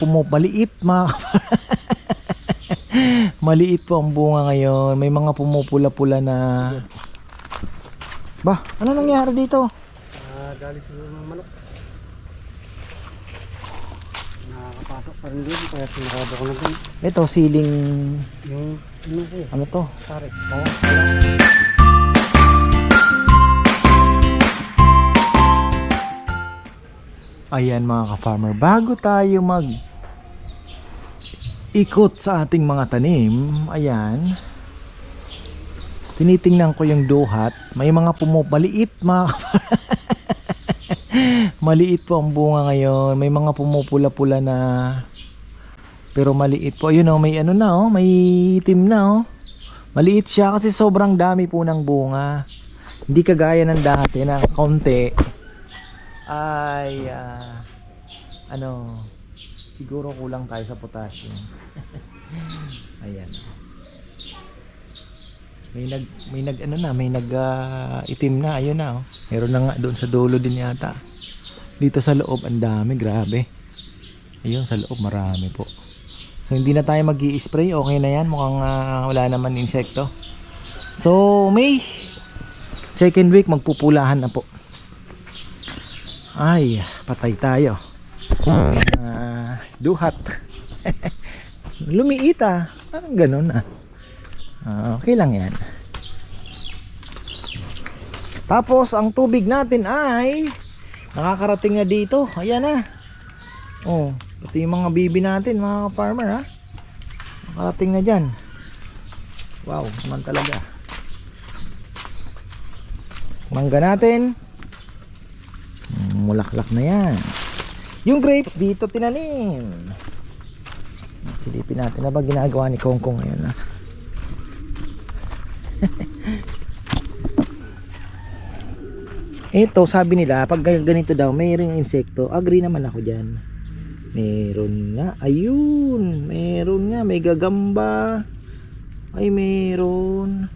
pumapaliit mga maliit po ang bunga ngayon may mga pumupula-pula na ba ano nangyari dito Ah, galing siguro ng manok. Nakakapasok pa rin doon, kaya sinarado ko na doon. ito siling Yung, ano eh, ano to pare. oh, Ayan mga ka-farmer, bago tayo mag ikot sa ating mga tanim, ayan, tinitingnan ko yung duhat, may mga pumupaliit mga maliit po ang bunga ngayon, may mga pumupula-pula na. Pero maliit po, yun oh, may ano na oh, may itim na oh. Maliit siya kasi sobrang dami po ng bunga. Hindi kagaya ng dati na kaunti. Ay ah, ano siguro kulang tayo sa potassium. Ayan. May nag may nag ano na may nag ah, itim na. Ayun na oh. meron na nga doon sa dulo din yata. Dito sa loob ang dami grabe. Ayun sa loob marami po. So hindi na tayo mag spray okay na yan. Mukhang ah, wala naman insekto. So may second week magpupulahan na po. Ay, patay tayo. Ah, duhat. Lumiit ah. Parang ganun ah. Ah, okay lang yan. Tapos, ang tubig natin ay nakakarating na dito. Ayan na. Oh, pati yung mga bibi natin, mga farmer ha. Nakarating na dyan. Wow, naman talaga. Mangga natin mulaklak na yan yung grapes dito tinanim. Silipin natin. Na ba ginagawa ni Kong Kong ngayon ha? ito sabi nila pag ganito daw mayroong insekto. Agree naman ako dyan. Meron nga. Ayun! Meron nga. May gagamba. Ay meron.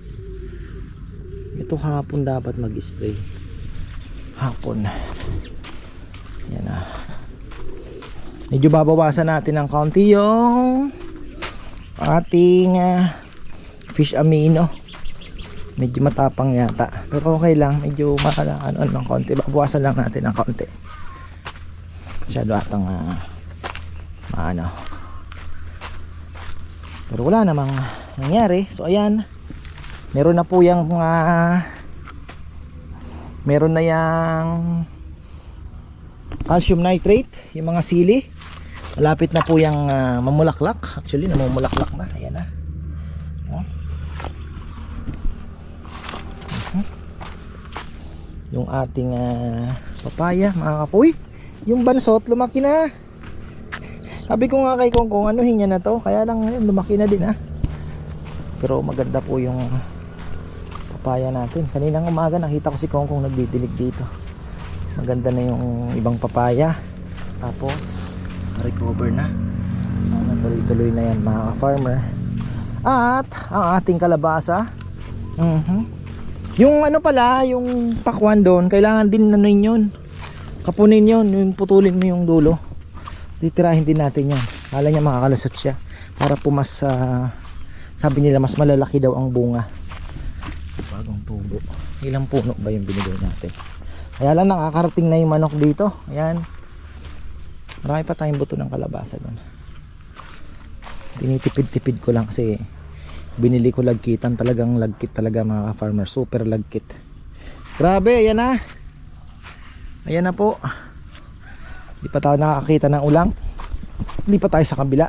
Ito hapon dapat mag spray hapon. Yan na medyo babawasan natin ng kaunti yung ating ah, fish amino. Medyo matapang yata. Pero okay lang medyo makala ano, ano ng kaunti. Babawasan lang natin ng kaunti. Masyado atang uh, maano. Pero wala namang nangyari. So ayan. Meron na po yung mga meron na yung calcium nitrate yung mga sili malapit na po yung ah, mamulaklak. Actually namumulaklak na. Ayan na. Oh. Mhm. yung ating ah, papaya mga kapoy. Yung bansot lumaki na. Sabi ko nga kay Kong Kong anuhin niya na to. Kaya lang ayun, lumaki na din ha pero maganda po yung papaya natin. Kaninang umaga nakita ko si Kong Kong nagdidilig dito. Maganda na yung ibang papaya. Tapos recover na. Sana tuloy-tuloy na yan mga farmer at ang ating kalabasa. Mhm. Yung ano pala yung pakwan doon kailangan din ano yun. Kapunin yun yung putulin mo yung dulo. Titirahin din natin yan kala niya makakalusot siya. Para po ah, sabi nila mas malalaki daw ang bunga. Bagong tubo. Ilang puno ba yung binigay natin? Kaya lang nakakarating na yung manok dito. Ayan marami pa tayong buto ng kalabasa doon tinitipid-tipid ko lang kasi binili ko lagkitan talagang lagkit talaga mga farmer super lagkit. Grabe ayan na. Ayan na po. Hindi pa tayo nakakita ng ulang. Hindi pa tayo sa kabila.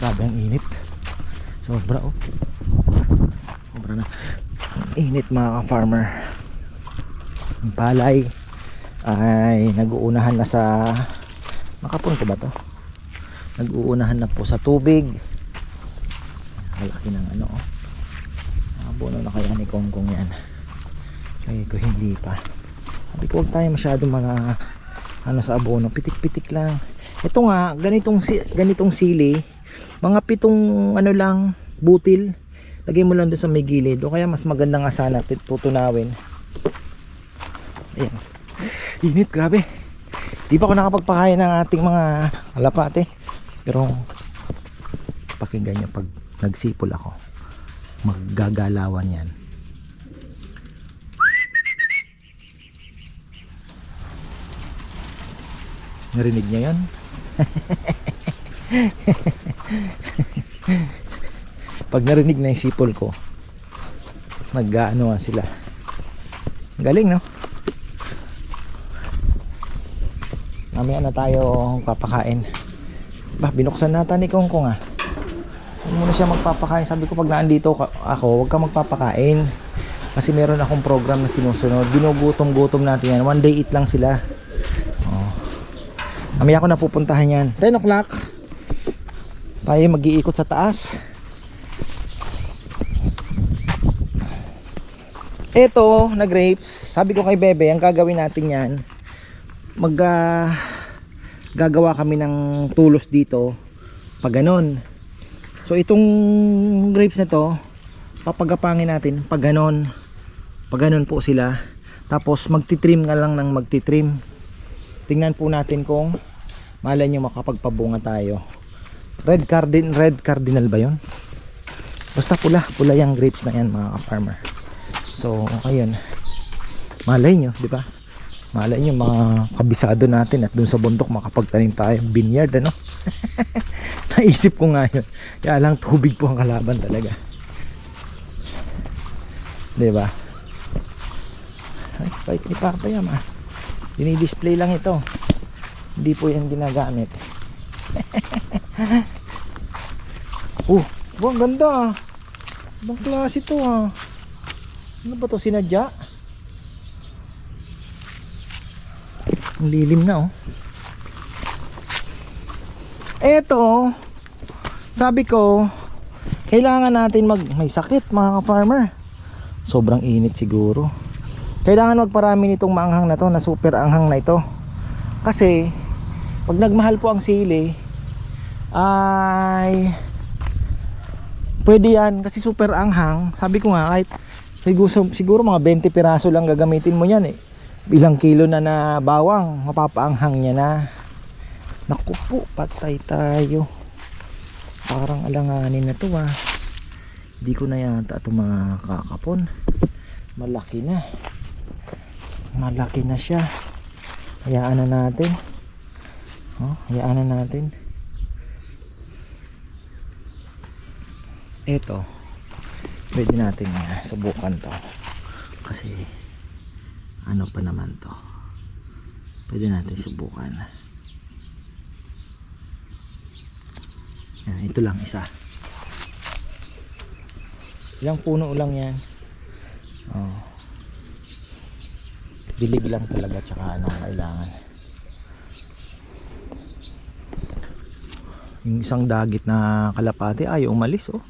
Grabe ang init. Sobra oh. Sobra na. Init mga farmer palay ay nag-uunahan na sa makapon ko ba to? Nag-uunahan na po sa tubig. Malaki ng ano oh. abono na kaya ni Kong Kong yan. Ay ko hindi pa. Sabi ko huwag tayo masyado mga ano sa abono. Pitik pitik lang. Ito nga ganitong ganitong sili mga pitong ano lang butil lagay mo lang doon sa may gilid. O kaya mas maganda nga sana tutunawin. Ayan init grabe Di pa ako nakapagpakain ng ating mga alapate. Pero pakinggan nyo pag nagsipol ako. Maggagalawan yan. Narinig niya yan? pag narinig na yung sipol ko, nag-ano sila. Galing, no? Mamaya na tayo papakain. Bah, binuksan nata ni Kong Kong ah. Huwag muna siya magpapakain. Sabi ko pag naandito ako, huwag ka magpapakain. Kasi meron akong program na sinusunod. Ginugutom-gutom natin yan. One day eat lang sila. Oh. Mamaya ko na pupuntahan yan. 10 o'clock. Tayo mag-iikot sa taas. Ito, na grapes. Sabi ko kay Bebe, ang gagawin natin yan, mag ah, gagawa kami ng tulos dito pag ganon. So itong grapes na to, papagapangin natin pag ganon. Pag ganon po sila. Tapos magtitrim nga lang ng magtitrim. Tingnan po natin kung malay nyo makapagpabunga tayo. Red cardin, red cardinal ba 'yon? Basta pula, pula yung grapes na yan mga farmer. So, ayun. Malay nyo, di ba? Malay nyo, mga kabisado natin at dun sa bundok makapagtanim tayo vineyard, ano? Naisip ko nga yun. Kaya lang tubig po ang kalaban talaga. Di ba? Ay, bike ni Papa yan, ah. Dinidisplay lang ito. Hindi po yan ginagamit. oh, oh, ang ganda ah. Ibang klase to ah. Ano ba to sinadya? Ang lilim na oh. Eto, sabi ko, kailangan natin mag may sakit mga ka-farmer. Sobrang init siguro. Kailangan magparami nitong maanghang na to, na super anghang na ito. Kasi pag nagmahal po ang sili ay pwede yan kasi super anghang. Sabi ko nga kahit siguro, siguro mga 20 piraso lang gagamitin mo yan eh. Ilang kilo na na bawang, mapapaanghang niya na. Naku po, patay tayo. Parang alanganin na to ah. Hindi ko na yata ito makakapon. Malaki na. Malaki na siya. Hayaan na natin. Oh, hayaan na natin. Ito. Pwede natin uh, subukan to. Kasi ano pa naman to. Pwede natin subukan. Yan, ito lang isa. Ilang puno lang yan. Oh. Dilig lang talaga tsaka ano ang kailangan. Yung isang dagit na kalapate ayaw umalis oh.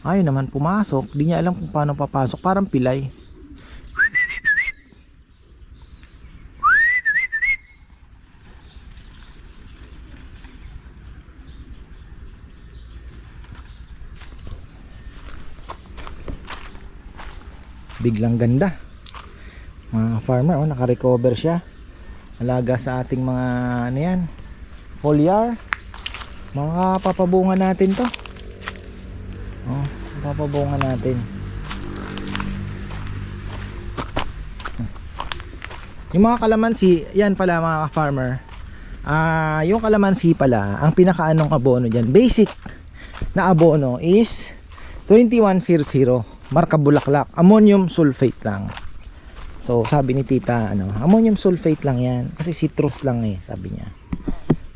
Ayaw naman pumasok. Di niya alam kung paano papasok. Parang pilay. Biglang ganda. Mga farmer oh, naka-recover siya. Alaga sa ating mga ano yan foliar. Mga papabunga natin to. Oh, papabunga natin. Yung mga kalamansi yan pala mga farmer ah yung kalamansi pala ang pinakaanong abono dyan basic na abono is 2100 marka bulaklak ammonium sulfate lang. So sabi ni tita ano ammonium sulfate lang yan. Kasi citrus lang eh sabi niya.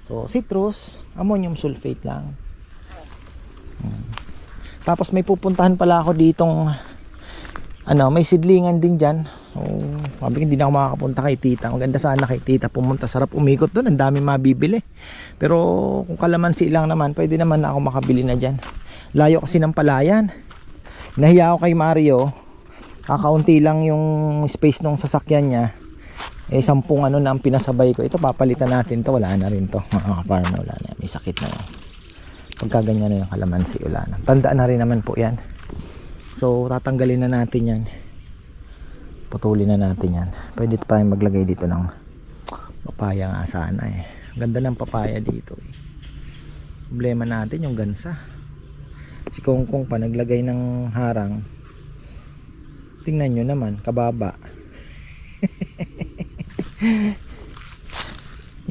So citrus ammonium sulfate lang. Hmm. tapos may pupuntahan pala ako ditong ano may sidlingan din dyan. So sabi hindi na ako makakapunta kay tita. Ang ganda sana kay tita pumunta. Sarap umikot doon ang dami mabibili. Pero kung kalamansi lang naman pwede naman na ako makabili na dyan. Layo kasi ng palayan nahiya ako kay Mario. Kakaunti lang yung space nung sasakyan niya. Eh sampung ano na ang pinasabay ko. Ito papalitan natin to. Wala na rin to mga farmer wala na. May sakit na. Yan pagka na yung kalamansi wala na. Tandaan na rin naman po yan. So tatanggalin na natin yan. Putulin na natin yan. Pwede tayong maglagay dito ng Papaya nga sana eh. Ganda ng papaya dito eh. Problema natin yung gansa. Si Kong Kong pa naglagay ng harang. Tingnan nyo naman, kababa.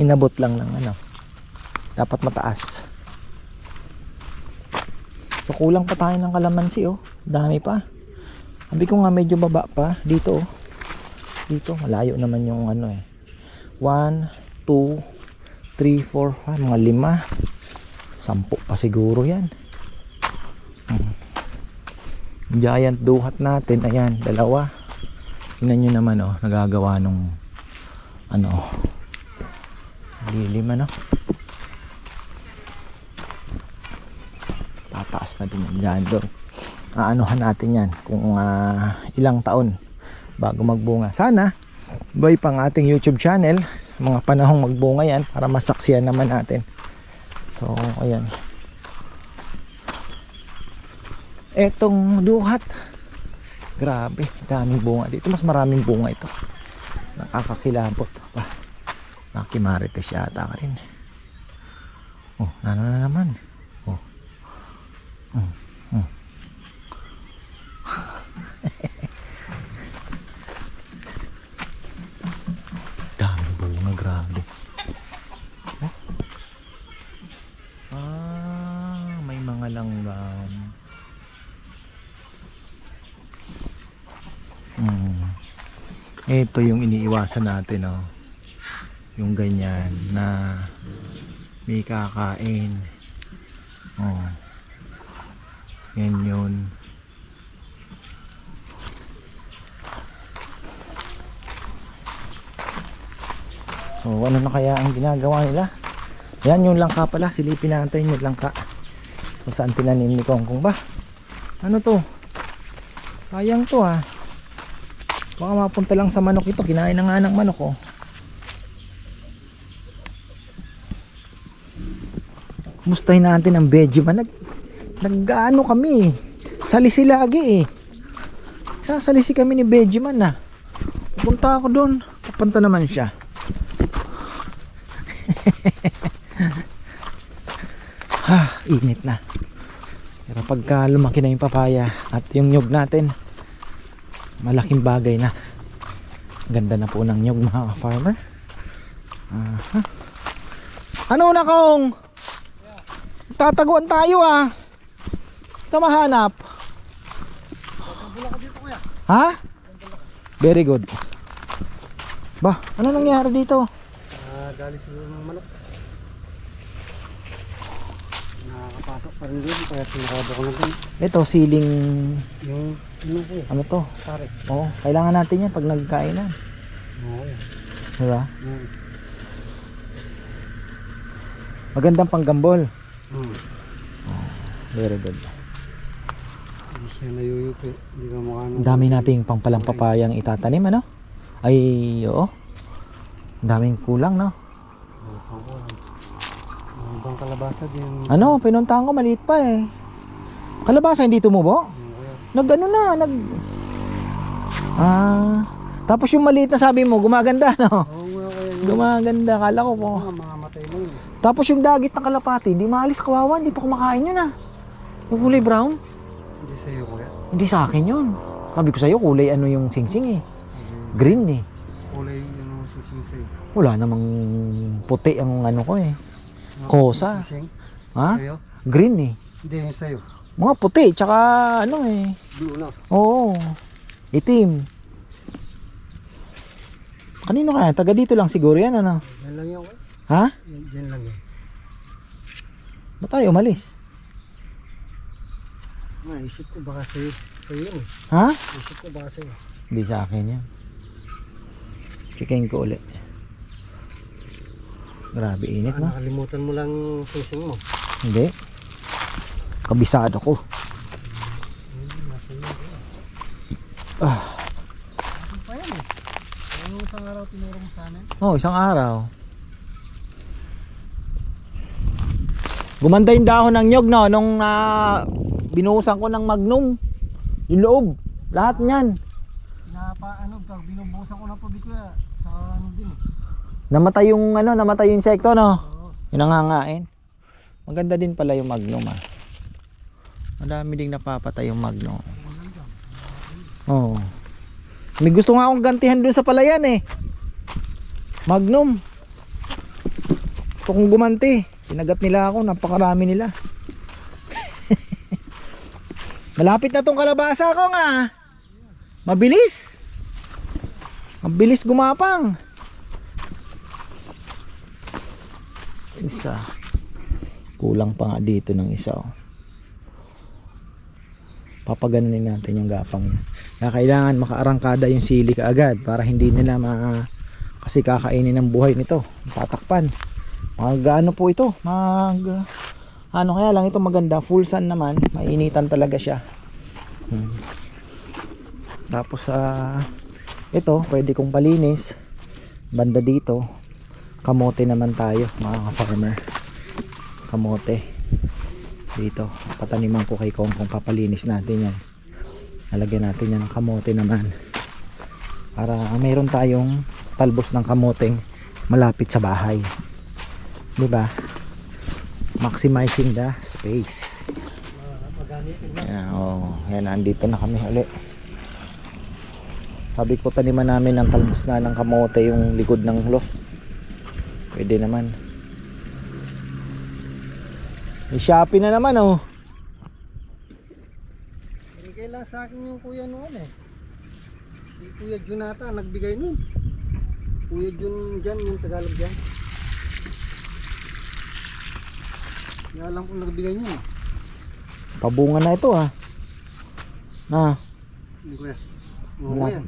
Inabot lang ng ano. Dapat mataas. So kulang pa tayo ng kalamansi oh. Dami pa. Sabi ko nga medyo baba pa dito oh. Dito malayo naman yung ano eh. 1 2 3 4 5 mga lima. Sampu pa siguro yan. Giant duhat natin. Ayan, dalawa. Tingnan nyo naman oh, nagagawa nung ano lilim ano. Tataas na din yan dyan doon. Aanuhan natin yan kung ah, ilang taon bago magbunga. Sana buhay pang ating YouTube channel mga panahong magbunga yan para masaksiyan naman natin. So, ayan. Etong duhat. Grabe, daming bunga dito. Mas maraming bunga ito. Nakakakilabot. Pa. Nakimarites yata ka rin. Oh, ano na naman. Oh. Mm, mm. daming bunga, grabe. Oh. Ah, may mga langgam. Hmm. Ito yung iniiwasan natin, oh. Yung ganyan na may kakain. Oh. Yan yun. So, ano na kaya ang ginagawa nila? Yan yung langka pala. Silipin natin yung langka. Kung saan tinanim ni Kongkong ba? Ano to? Sayang to ah. Baka mapunta lang sa manok ito. Kinain na nga ng manok oh. Kumustahin natin ang Vegeman. Nag, nag-ano kami eh. Salisi lagi eh. Sasalisi kami ni Vegeman na. Punta ako doon. Papunta naman siya. ha, init na. Pero pagka lumaki na yung papaya at yung nyug natin, malaking bagay na. Ganda na po ng nyug mga farmer. Aha. Ano na kaong? Tataguan tayo ah. Ito mahanap. Ha? Very good. Ba, ano nangyari dito? Ah, dali siguro ng manok. Nakakapasok pa rin doon, kaya sinarado ko na doon. Ito, siling, Yung, ano ko eh, ano to? pare. Oo, kailangan natin yan pag nagkain na. Oo. Diba? Hmm. Magandang panggambol. Hmm. Very good. Hindi siya nayuyupi. Hindi ka mukha Ang dami nating pangpalang papayang itatanim, ano? Ay, oo. Daming kulang, no? Ang kalabasa din. Ano, pinuntahan ko, maliit pa eh. Kalabasa, hindi tumubo? Yung Nag ano na, nag... Ah, tapos yung maliit na sabi mo, gumaganda, no? Oo nga kaya. Gumaganda, kala ko po. Mga mga matay mo yun. Tapos yung dagit na kalapati, hindi maalis kawawa, hindi pa kumakain yun ah. Yung kulay brown, Hindi sa'yo kuya. hindi sa akin yun. Sabi ko sa'yo, kulay ano yung singsing eh. Green eh. Kulay ano sising sa'yo. Wala namang puti ang ano ko eh. Kosa. Ha? Green eh. Hindi yung sa'yo. Mga puti, tsaka ano eh. Blue na. Oo. Itim. Kanino kaya? Taga dito lang siguro yan ano? Yan lang yan. Ha? Yan, yan lang yan. Ba't tayo umalis? Naisip ko baka sa'yo. Sa'yo yun eh. Ha? Isip ko baka sa'yo. Hindi sa akin yan. Checkin ko ulit. Grabe init no? nakalimutan mo lang sising mo. Hindi. Kabisado ko. Ah. Isang araw tinuro mo sa amin? Oh, isang araw. Gumanda yung dahon ng nyog no nung na binuhusan ko ng magnum. Yung loob, lahat niyan. Pinapa ano, binubusan ko ng tubig kuya, sa ano din eh. Namatay yung ano, namatay yung insekto no. Yung nangangain. Maganda din pala yung magnum ah. Madami ding napapatay yung magnum. Oo. May gusto nga akong gantihan dun sa palayan eh. Magnum. Gusto kong gumanti. Pinagat nila ako, napakarami nila. Malapit na tong kalabasa ko nga. Mabilis. Mabilis gumapang. Isa. Kulang pa nga dito ng isa oh. Papaganunin natin yung gapang niya. Kaya kailangan makaarangkada yung sili kaagad para hindi nila ma kasi kakainin ng buhay nito. Tatakpan. Mag ano po ito? Mag ano kaya lang ito maganda. Full sun naman. Mainitan talaga siya. Hmm. Tapos sa ito, pwede kong palinis. Banda dito, kamote naman tayo, mga farmer. Kamote. Dito, pataniman ko kay Kong kung papalinis natin yan. Lalagyan natin yan ng kamote naman. Para mayroon tayong talbos ng kamoteng malapit sa bahay. 'Di ba? Maximizing the space. Yan, oh, yan, andito na kami ulit. Sabi ko taniman namin ng talbos nga ng kamote yung likod ng loft. Pwede naman. May Shopee na naman oh. Binigay lang sa akin yung kuya noon eh. Si Kuya Junata nagbigay nun. Kuya Jun dyan, yung Tagalog dyan. Hindi alam kung nagbigay niya. eh. Pabunga na ito ah. Na, Hindi kuya. Oo Wala. kuya.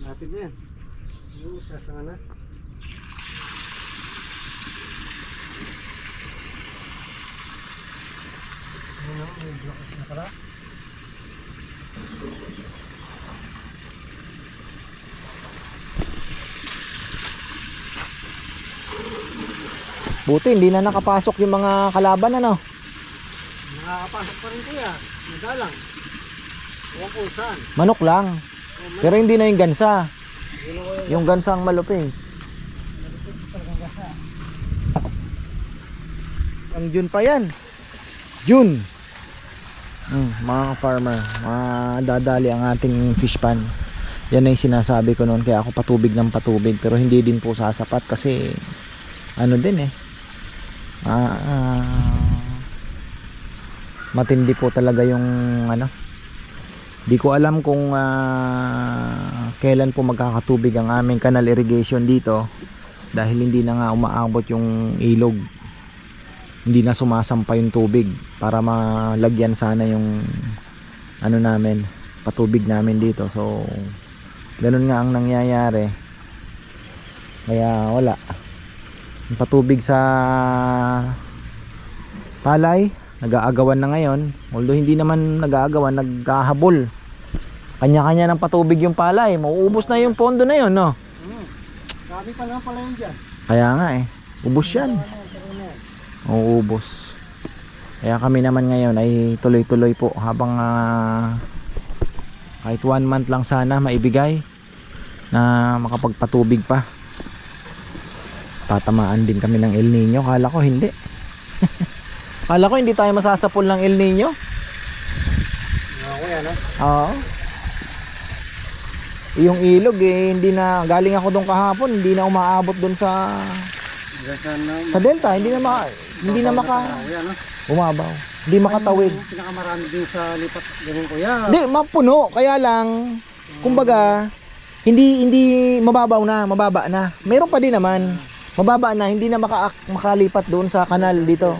Lapit na yan. Yung sasanga na. Ano, may block na pala. Buti hindi na nakapasok yung mga kalaban ano. Nakakapasok pa rin kuya. Madalang. Huwag kung saan. Manok lang. O, man- Pero hindi na yung gansa. Yung gansa ang maluping. Ang June pa yan. June. Mm, mga farmer, madadali ang ating fish pan. Yan yung sinasabi ko noon kaya ako patubig ng patubig pero hindi din po sasapat kasi ano din eh. Ah, ah, matindi po talaga yung ano. Di ko alam kung ah, kailan po magkakatubig ang aming canal irrigation dito dahil hindi na nga umaabot yung ilog hindi na sumasampa yung tubig para malagyan sana yung ano namin patubig namin dito. So ganun nga ang nangyayari. Kaya wala. Yung patubig sa palay nag-aagawan na ngayon. Although hindi naman nag-aagawan nagkahabol kanya-kanya ng patubig yung palay. Mauubos na yung pondo na yun no. Sabi pa naman pala yun dyan. kaya nga eh. Ubos yan. Uubos. Kaya kami naman ngayon ay tuloy-tuloy po habang ah, kahit one month lang sana maibigay na makapagpatubig pa. Tatamaan din kami ng El Nino. Kala ko hindi. Kala ko hindi tayo masasapol ng El Nino. Mga kuya, no? Oo. Yung ilog eh, hindi na, galing ako doon kahapon, hindi na umaabot doon sa, sa Delta, hindi na maka, hindi na maka, kuya, no? umabaw. Hindi makatawid. Yung pinakamarami din sa lipat ganun kuya. Hindi, mapuno. Kaya lang, kumbaga, hindi hindi mababaw na, mababa na. Meron pa din naman. Mababa na, hindi na maka makalipat doon sa kanal dito.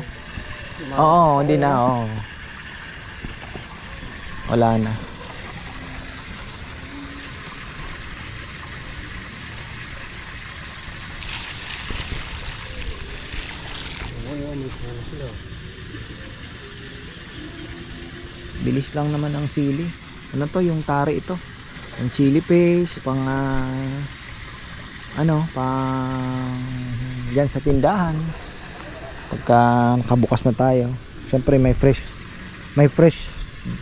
Oo, hindi na, oo. Wala na. Oo, yun, may ano sila. Bilis lang naman ang sili. Ano to, yung tari ito. Yung chili paste, pang ah, ano, pang yan sa tindahan. Pagka nakabukas na tayo. Siyempre may fresh may fresh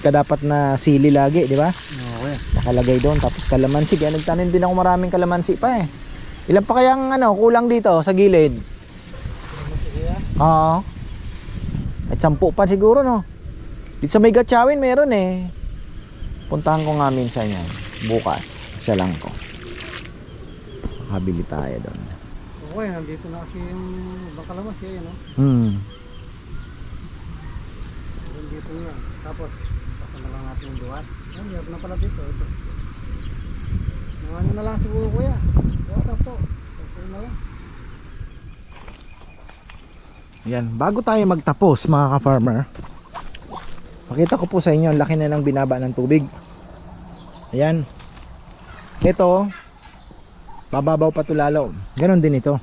ka dapat na sili lagi, di ba? Oo, kuya. Nakalagay doon tapos kalamansi. Kaya nagtanim din ako maraming kalamansi pa eh. Ilan pa kayang ano, kulang dito sa gilid? Oo. At sampu pa siguro no. Dito sa may Gatchawin meron eh. Puntahan ko nga minsan yan. Bukas. Siya lang ko. Makabili tayo doon. Okay, nandito na kasi yung bangkalamas eh, no? Hmm. Nandito niya. Tapos, pasama lang natin yung duwat. Ay, meron na pala dito. Ito. Ano na lang siguro kuya. WhatsApp to. Okay na lang. Yan, bago tayo magtapos mga ka-farmer, pakita ko po sa inyo ang laki na ng binaba ng tubig. Ayan. Ito, bababaw pa to lalo. Ganon din ito.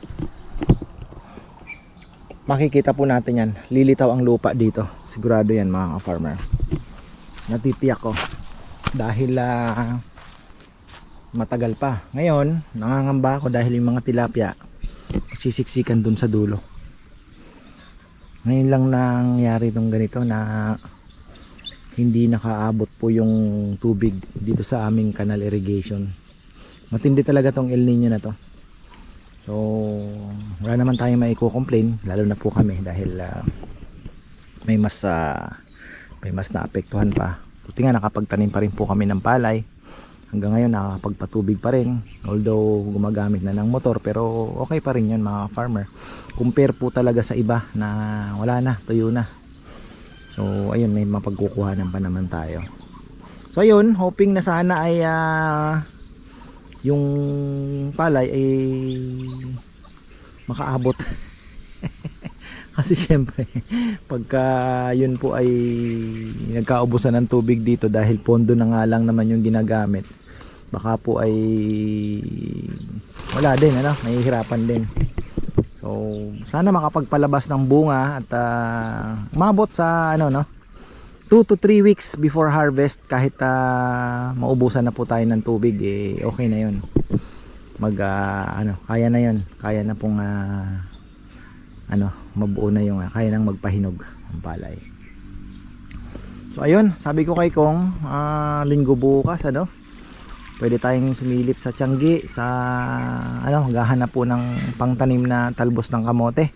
Makikita po natin yan. Lilitaw ang lupa dito. Sigurado yan mga ka-farmer. Natitiyak ko. Dahil ah, matagal pa. Ngayon, nangangamba ako dahil yung mga tilapia sisiksikan dun sa dulo ngayon lang nangyari itong ganito na hindi nakaabot po yung tubig dito sa aming canal irrigation. Matindi talaga tong El Nino na to. So wala naman tayong maiko-complain lalo na po kami dahil ah, may mas ah, may mas naapektuhan pa. Buti nga nakapagtanim pa rin po kami ng palay. Hanggang ngayon nakakapagpatubig pa rin. Although gumagamit na ng motor pero okay pa rin yun mga farmer. Compare po talaga sa iba na wala na, tuyo na. So, ayun, may mapagkukuhanan pa naman tayo. So, ayun, hoping na sana ay ah, yung palay ay makaabot. Kasi syempre, pagka yun po ay nagkaubusan ng tubig dito dahil pondo na nga lang naman yung ginagamit, baka po ay wala din, ano, mahihirapan din. So, sana makapagpalabas ng bunga at ah, umabot sa ano no 2 to 3 weeks before harvest kahit ah, maubusan na po tayo ng tubig eh okay na 'yon. Mag ah, ano, kaya na 'yon. Kaya na pong ah, ano, mabuo na yung ah, kaya nang magpahinog ang palay. So ayun, sabi ko kay Kong, ah, linggo bukas ano, pwede tayong sumilip sa Tianggi sa ano gahanap po ng pangtanim na talbos ng kamote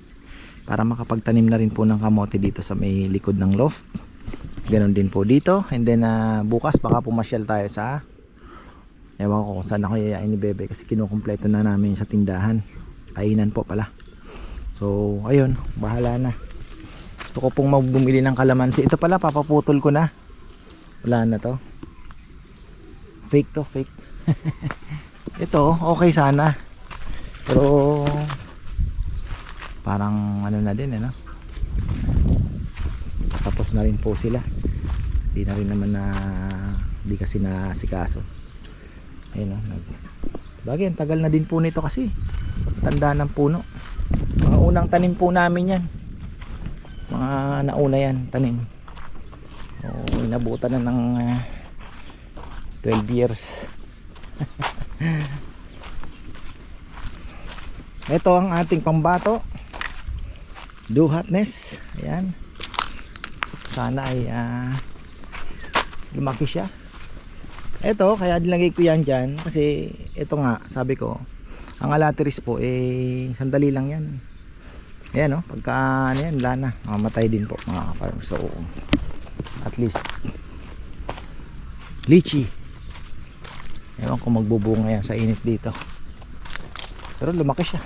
para makapagtanim na rin po ng kamote dito sa may likod ng loft. Ganon din po dito. And then ah, bukas baka pumasyal tayo sa ewan ko kung saan ako yayain ni Bebe kasi kinukumpleto na namin sa tindahan. Kainan po pala. So ayun bahala na. Gusto ko pong magbumili ng kalamansi. Ito pala papaputol ko na. Wala na to fake to fake. Ito okay sana. Pero parang ano na din ano tapos na rin po sila. Di na rin naman na di kasi na sikaso. Ayun o bagay ang tagal na din po nito kasi. Tanda ng puno. Mga unang tanim po namin yan. Mga nauna yan tanim. O inabutan na ng ah, 12 years. Ito ang ating pambato. Do hotness ayan. Sana ay ah, lumaki siya. Ito kaya nilagay ko yan dyan kasi ito nga sabi ko ang alateris po eh sandali lang yan. Ayan o pagka ano yan wala na. Mamatay din po mga farm so at least lychee ewan ko magbubunga yan sa init dito. Pero lumaki siya.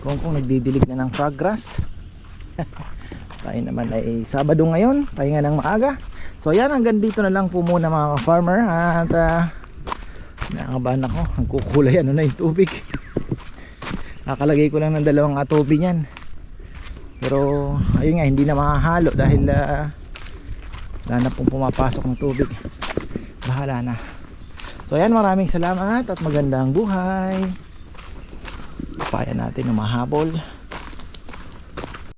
Kung kung nagdidilig na ng frog grass tayo naman ay Sabado ngayon pahinga ng maaga. So yan hanggang dito na lang po muna mga farmer at uh, nakakabahan ako. Ang kukulay ano na yung tubig? Nakalagay ko lang ng dalawang atobi niyan. Pero ayun nga hindi na makahalo dahil uh, wala na pong pumapasok ng tubig bahala na. So ayan maraming salamat at magandang buhay. Papaya natin umahabol